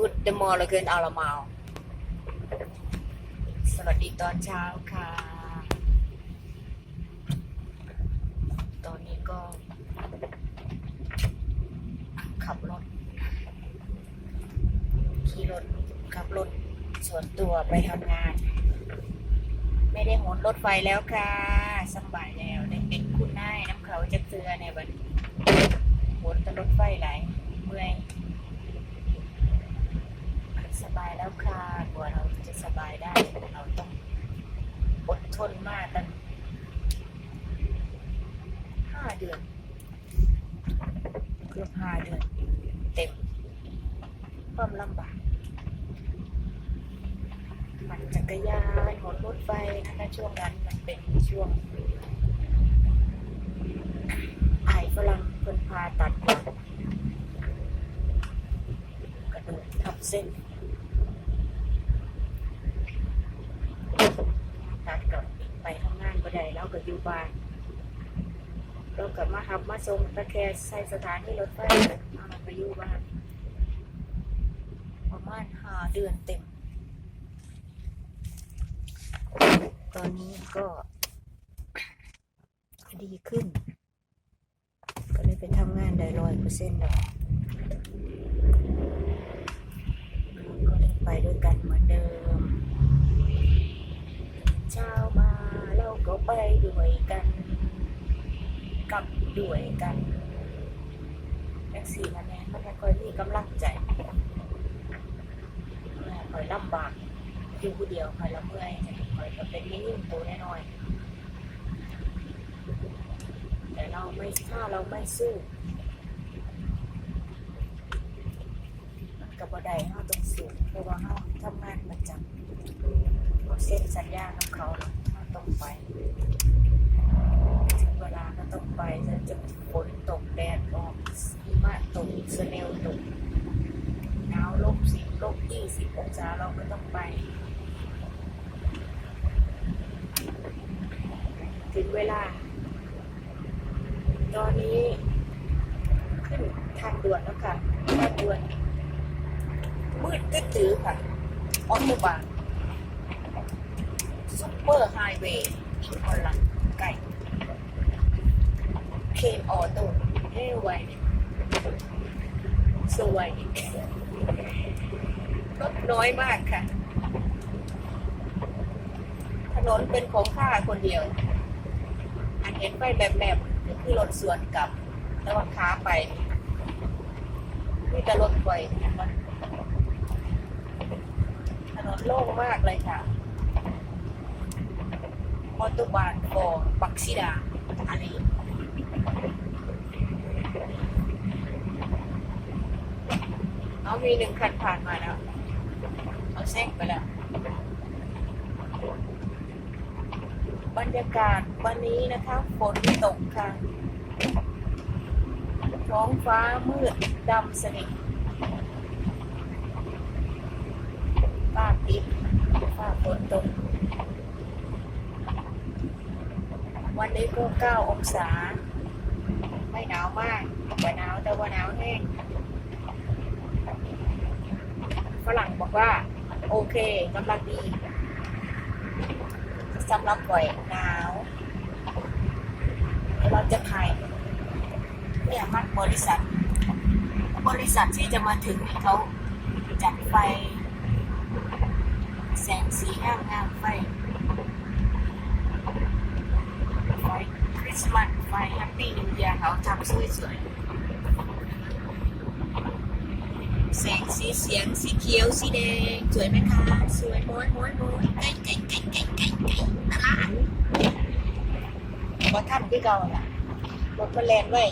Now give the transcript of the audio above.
Good morning allemaal สวัสดีตอนเช้าค่ะ ตอนนี้ก็ ขับรถ ขี่รถ ขับรถส่วนตัวไปทำงาน ไม่ได้หนรถไฟแล้วค่ะสบายแล้วได้เป็นคุณนายน้ำเขาจะเตือในวันหนรถไฟไหลายเมื่อย สบาย แล้วค่ะกว่าเราจะสบายได้ เราต้องอดทนมากตั้งห้าเดือนเกือบห้าเดือนเต็มความลำบากมันจักรยานหมดรถไฟถ้าช่วงนั้นมันเป็นช่วงไอฝรั่งเพิ่นพาตัดก่อกระดูกทับเส้น ตัดกับไป ทำงานก็ได้แล้วก็อยู่บ้านเรากลับมาหับมาส่งตะแคใส่สถานีรถไฟเอามันไปอยู่บ้านประมาณห้าเดือนเต็ม ตอนนี้ก็ดีขึ้น ก็เลยไปทำงานได้ร้อยเปอร์เซ็นต์แล้วก็เลยไปด้วยกัน ก็ไปด้วยกันกลับด้วยกันแท็กซี่มันนี่มันไม่ค่อยมีกำลังใจแม่คอยลำบากอยู่ผู้เดียวคอยละเมื่อยคอยก็เป็นนิ่งๆตัวน้อยๆแต่เราไม่ถ้าเราไม่สู้มันกับบ่ได้เราต้องสู้เพราะว่าเราทำงานประจำเราเซ็นสัญญากับเขาเราต้องไปถึงเวลาก็ต้องไปจะจะฝนตกแดดออกหิมะตกสเนลตกหนาวลบสิ บยี่สิบองศาเราก็ต้องไป ถึงเวลา ตอนนี้ ขึ้นทางด่วนแล้วค่ะทางด่วนมืดตื้อค่ะ ออโตบานซุปเปอร์ไฮเวย์อีกคนละไก่เคนออโต้เอ้ไวสวย รถน้อยมากค่ะ ถนนเป็นของข้าคนเดียว อันเห็นไปแบบแบบคือรถสวนกลับ แล้วว่าค้าไปนี่แต่รถไฟถนนโล่งมากเลยค่ะมอเตอร์บานฟอร์บักซิดาอะไรเอามีหนึ่งคันผ่านมาแล้ว เอาแซงไปแล้ว บรรยากาศวันนี้นะคะฝนตกค่ะ ท้องฟ้ามืดดำสนิทฟ้าปิดฟ้าฝนตก วันนี้ก็เก้าองศา ไม่หนาวมากแต่หนาวแต่ว่าหนาวแห้งฝรั่งบอกว่า โอเคกำลังดีสำหรับก่อยหนาวเราจะถ่ายเนี่ยมันบริษัท บริษัทที่จะมาถึงเขาจัดไฟ แสงสีงามงามๆไฟไฟคริสต์มาสไฟแฮปปี้นิวเยียร์เขาทำสวยๆแสงสี เสียงสีเขียวสีแดง สวยไหมคะ สวยม้วนม้วนม้วนไก่ไก่ไก่ไก่ไก่ไก่ตลาดว่าท่านที่เก่าล่ะรถมาแลนไว้